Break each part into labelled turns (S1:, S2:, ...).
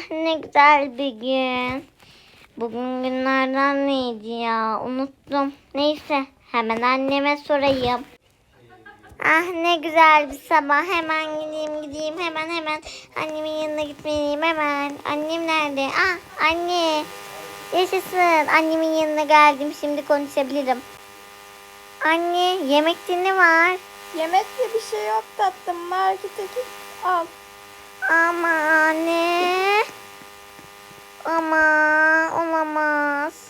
S1: Ah ne güzel bir gün. Bugün günlerden neydi ya? Unuttum. Neyse hemen anneme sorayım. Ah ne güzel bir sabah. Hemen gideyim gideyim hemen hemen. Annemin yanına gitmeliyim hemen. Annem nerede? Ah anne. Yaşasın. Annemin yanına geldim. Şimdi konuşabilirim. Anne yemekte ne var?
S2: Yemekte bir şey yok tatlım. Markete git al.
S1: Ama anne. Ama olamaz.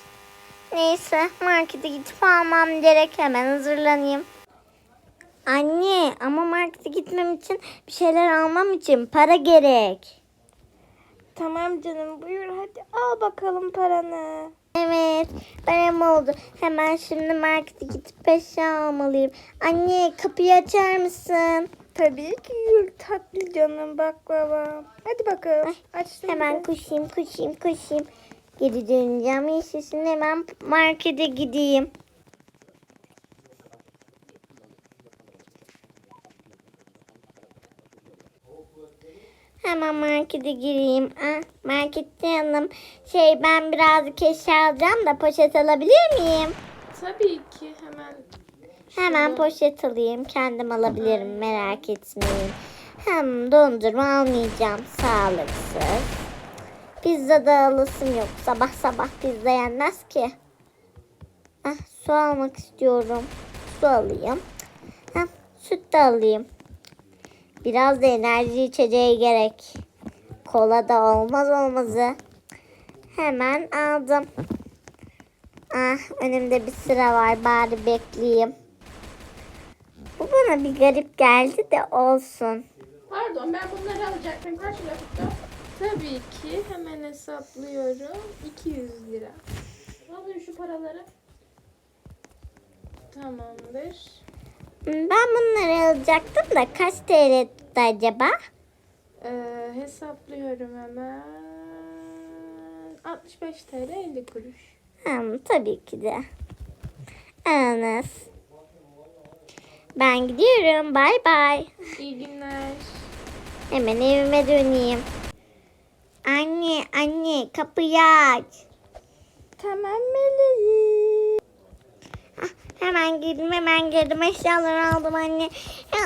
S1: Neyse markete gidip almam gerek. Hemen hazırlanayım. Anne ama markete gitmem için bir şeyler almam için para gerek.
S2: Tamam canım buyur hadi al bakalım paranı.
S1: Evet param oldu. Hemen şimdi markete gidip eşya almalıyım. Anne kapıyı açar mısın?
S2: Tabii ki yürü tatlı canım baklava. Hadi bakalım. Açtım
S1: Hemen koşayım koşayım koşayım. Geri döneceğim. Yaşasın hemen markete gideyim. Hemen markete gireyim. Ah, markette yanım. Şey ben birazcık eşya alacağım da poşet alabilir miyim?
S3: Tabii ki hemen.
S1: Hemen poşet alayım. Kendim alabilirim. Merak etmeyin. Hem dondurma almayacağım. Sağlıksız. Pizza da alasım yok. Sabah sabah pizza yenmez ki. Ah, su almak istiyorum. Su alayım. Heh, süt de alayım. Biraz da enerji içeceği gerek. Kola da olmaz olmazı. Hemen aldım. Ah önümde bir sıra var bari bekleyeyim. Bana bir garip geldi de olsun.
S3: Pardon ben bunları alacaktım. Kaç lira tuttu? Tabii ki hemen hesaplıyorum. 200 lira. Alın şu paraları. Tamamdır.
S1: Ben bunları alacaktım da kaç TL tuttu acaba?
S3: Ee, hesaplıyorum hemen. 65 TL 50 kuruş.
S1: Hmm, tabii ki de. Anas. Ben gidiyorum. Bay bay.
S3: İyi günler.
S1: Hemen evime döneyim. Anne, anne kapıyı aç.
S2: Tamam meleğim.
S1: Ah, Hemen girdim hemen girdim eşyaları aldım anne.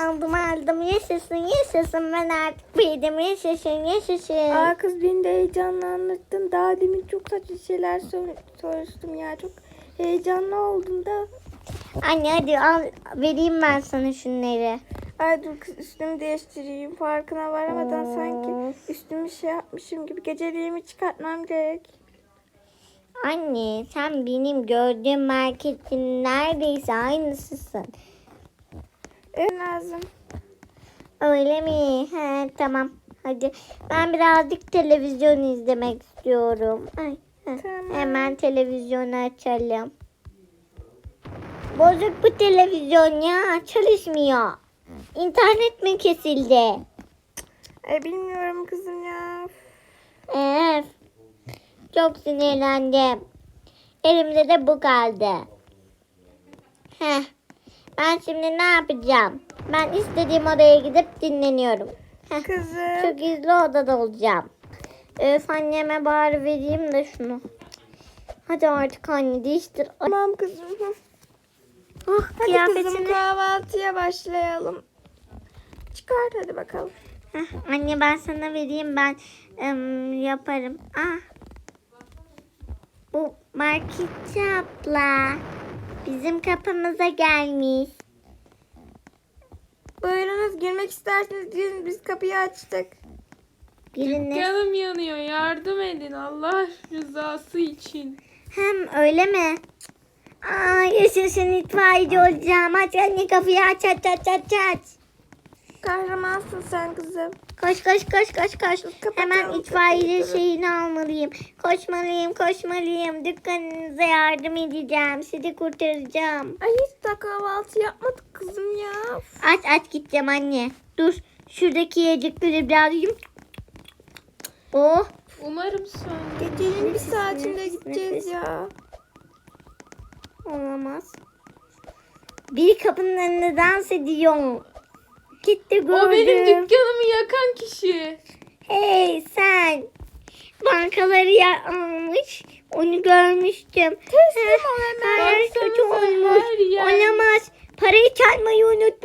S1: Aldım aldım yaşasın yaşasın ben artık büyüdüm yaşasın yaşasın.
S2: Aa kız beni de heyecanlandırdın. Daha demin çok saçma şeyler sor- sormuştum ya. Çok heyecanlı oldum da.
S1: Anne hadi al vereyim ben sana şunları.
S2: Ay dur kız üstümü değiştireyim. Farkına varamadan sanki üstümü şey yapmışım gibi geceliğimi çıkartmam gerek.
S1: Anne sen benim gördüğüm marketin neredeyse aynısısın.
S2: Evet lazım.
S1: Öyle mi? He, tamam. Hadi ben birazcık televizyon izlemek istiyorum. Ay.
S2: Tamam.
S1: Hemen televizyonu açalım. Bozuk bu televizyon ya. Çalışmıyor. İnternet mi kesildi?
S2: Ay bilmiyorum kızım ya.
S1: Evet. Çok sinirlendim. Elimde de bu kaldı. Heh. Ben şimdi ne yapacağım? Ben istediğim odaya gidip dinleniyorum. Heh.
S2: Kızım.
S1: Şu gizli odada olacağım. Öf anneme bari vereyim de şunu. Hadi artık anne değiştir.
S2: Tamam kızım.
S1: Ah,
S2: Hadi
S1: kıyafetini.
S2: kızım kahvaltıya başlayalım. Çıkart hadi bakalım.
S1: Heh, anne ben sana vereyim ben ım, yaparım. Ah. Bu marketçi abla. Bizim kapımıza gelmiş.
S2: Buyurunuz girmek isterseniz girin biz kapıyı açtık.
S1: Biriniz.
S3: Canım yanıyor. Yardım edin Allah rızası için.
S1: Hem öyle mi? Aa, yaşasın itfaiyeci olacağım. Aç anne kapıyı aç aç aç aç aç.
S2: Kahramansın sen kızım.
S1: Koş koş koş koş koş.
S2: Kapatalım,
S1: Hemen
S2: kapatalım.
S1: şeyini almalıyım. Koşmalıyım koşmalıyım. Dükkanınıza yardım edeceğim. Sizi kurtaracağım.
S2: Ay hiç daha kahvaltı yapmadık kızım ya.
S1: Aç aç gideceğim anne. Dur. Şuradaki yiyecekleri biraz yiyeyim. Oh.
S3: Umarım sonra.
S2: Gecenin bir saatinde gideceğiz ya.
S1: Olamaz. Bir kapının önünde dans ediyor. Gitti gördüm.
S3: O benim dükkanımı yakan kişi.
S1: Hey sen. bankaları ya almış. Onu görmüştüm. Teslim
S2: ol hemen.
S1: Hayır kötü olmuş.
S3: her.
S1: Olamaz. Parayı çalmayı unutmuş.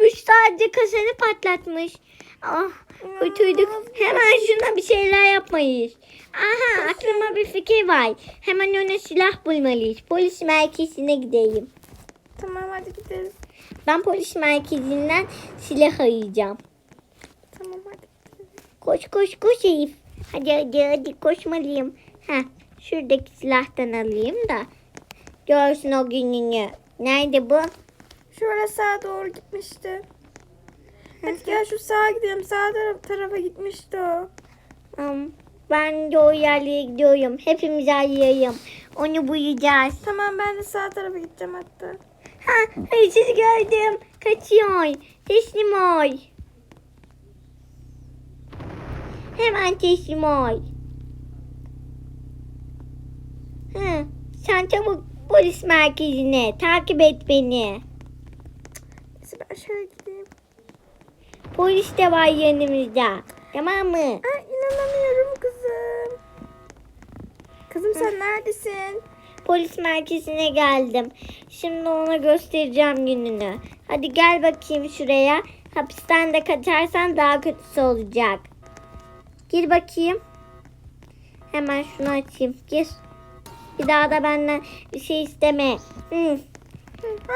S1: Sadece kasanı patlatmış. Ah kötüydük. Hemen şuna bir şeyler yapmayız. Aha aklıma bir fikir var. Hemen ona silah bulmalıyız. Polis merkezine gideyim.
S2: Tamam hadi gidelim.
S1: Ben polis merkezinden silah arayacağım.
S2: Tamam hadi.
S1: Koş koş koş Elif. Hadi hadi hadi koşmalıyım. Heh, şuradaki silahtan alayım da. Görsün o gününü. Nerede bu?
S2: Şöyle sağa doğru gitmişti. Hadi gel şu sağa gidelim. Sağ taraf, tarafa gitmişti o.
S1: Ben de o yerlere gidiyorum. Hepimiz arayayım. Onu bulacağız.
S2: Tamam ben de sağ tarafa gideceğim hatta.
S1: Ha, hırsız gördüm. Kaçıyor. Teslim ol. Hemen teslim ol. Hı, sen çabuk polis merkezine. Takip et beni.
S2: Neyse ben şöyle.
S1: Polis de var yanımızda. Tamam mı?
S2: Ay inanamıyorum kızım. Kızım sen neredesin?
S1: Polis merkezine geldim. Şimdi ona göstereceğim gününü. Hadi gel bakayım şuraya. Hapisten de kaçarsan daha kötüsü olacak. Gir bakayım. Hemen şunu açayım. Gir. Bir daha da benden bir şey isteme. Hı.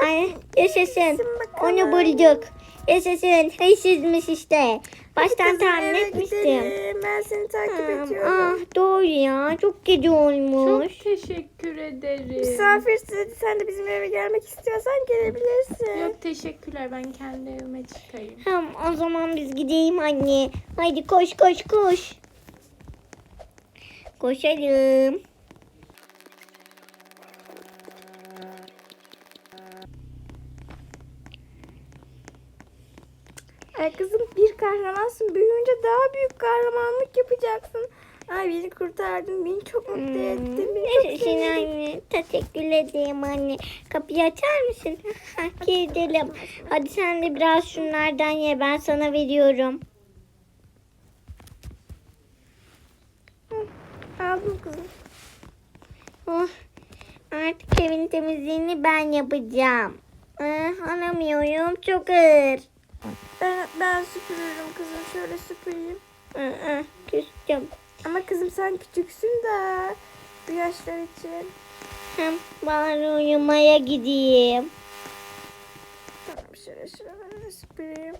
S1: Ay, yaşasın. Onu bulduk. Yaşasın. Hırsızmış işte. Baştan tahmin etmiştim.
S2: gidelim. Ben seni takip
S1: Ah,
S2: ediyorum.
S1: ah, doğru ya. Çok gece olmuş.
S3: Çok teşekkür ederim.
S2: Misafirsin hadi sen de bizim eve gelmek istiyorsan gelebilirsin.
S3: Yok teşekkürler ben kendi evime çıkayım.
S1: Tamam o zaman biz gideyim anne. Haydi koş koş koş. Koşalım.
S2: Ay kızım bir kahramansın. Büyüyünce daha büyük kahramanlık yapacaksın. Ay beni kurtardın. Beni çok mutlu ettin. Beni çok sevdin.
S1: anne? Teşekkür ederim anne. Kapıyı açar mısın? Gidelim. Hadi sen de biraz şunlardan ye. Ben sana veriyorum.
S2: Aldım kızım.
S1: Oh, artık evin temizliğini ben yapacağım. Ah, alamıyorum. Çok ağır.
S2: Ben, ben süpürürüm kızım. Şöyle süpüreyim.
S1: Küstüm.
S2: Ama kızım sen küçüksün de bu yaşlar için.
S1: Hem bari uyumaya gideyim.
S2: Tamam şöyle şöyle süpüreyim.